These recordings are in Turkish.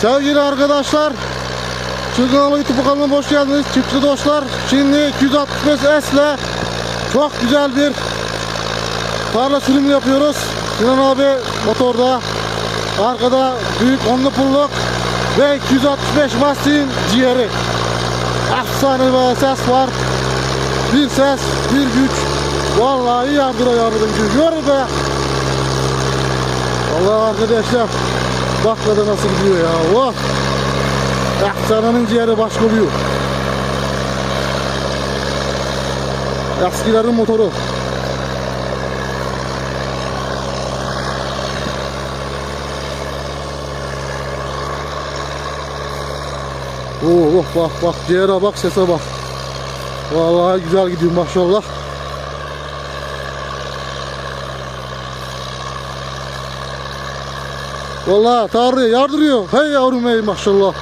Sevgili arkadaşlar, Çılgın YouTube kanalıma hoş geldiniz. Çiftçi dostlar, şimdi 265 S ile çok güzel bir tarla sürümü yapıyoruz. Sinan abi motorda, arkada büyük onlu pulluk ve 265 lastiğin ciğeri. Efsane bir ses var. Bir ses, bir güç. Vallahi yardıra yardımcı. Gör be. Vallahi arkadaşlar bakladı nasıl gidiyor ya. Oh. Efsanenin ciğeri başka oluyor. Eskilerin motoru. Oo, oh, bak bak ciğere bak sese bak. Vallahi güzel gidiyor maşallah. Vallahi Tanrı yardırıyor. Hey yavrum hey maşallah.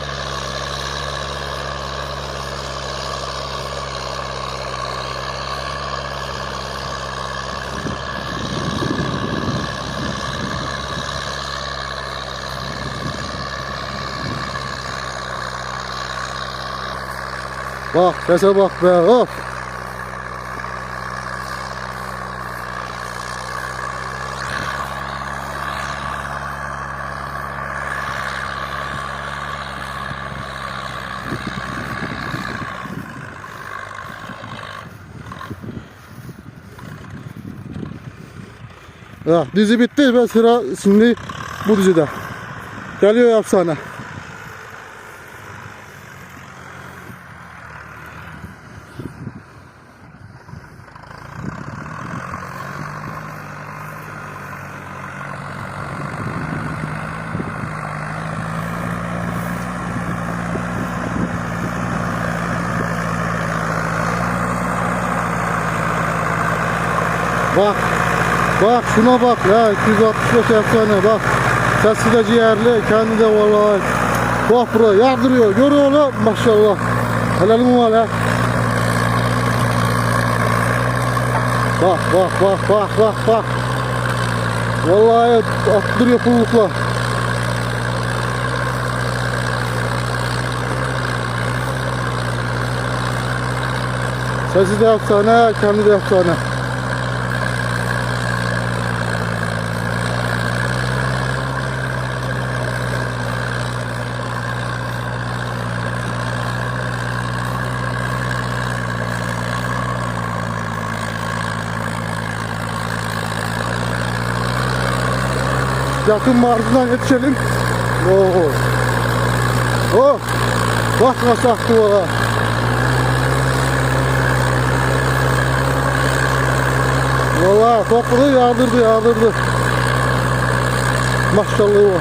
Bak sese bak be. Of. Ya, dizi bitti ve sıra şimdi bu dizide. Geliyor efsane. Bak. Bak şuna bak ya 265 efsane bak. Sesi de ciğerli kendi de vallahi. Bak buraya yardırıyor. Görüyor onu maşallah. Helal mi var ha? Bak bak bak bak bak bak. Vallahi attırıyor pullukla. Sesi de efsane, kendi de efsane. Yakın mağazadan yetişelim. Oo. Oh. Bak nasıl aktı valla. Topladı yağdırdı yağdırdı. Maşallah.